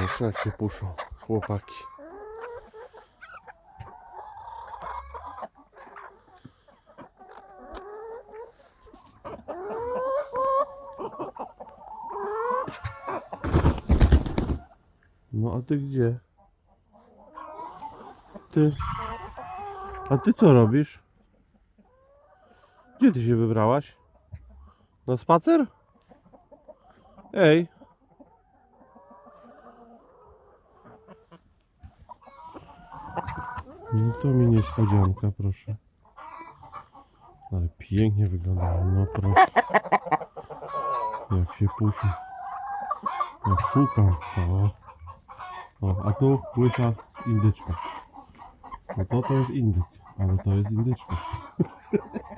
Proszę, jak się puszą chłopaki. No a ty gdzie? Ty. A ty co robisz? Gdzie ty się wybrałaś? Na spacer? Ej. No to mi niespodzianka, proszę. Ale pięknie wygląda. No proszę. Jak się puszy. Jak szukam. O. o, a tu łysa indyczka. No to to jest indyk, ale to jest indyczka.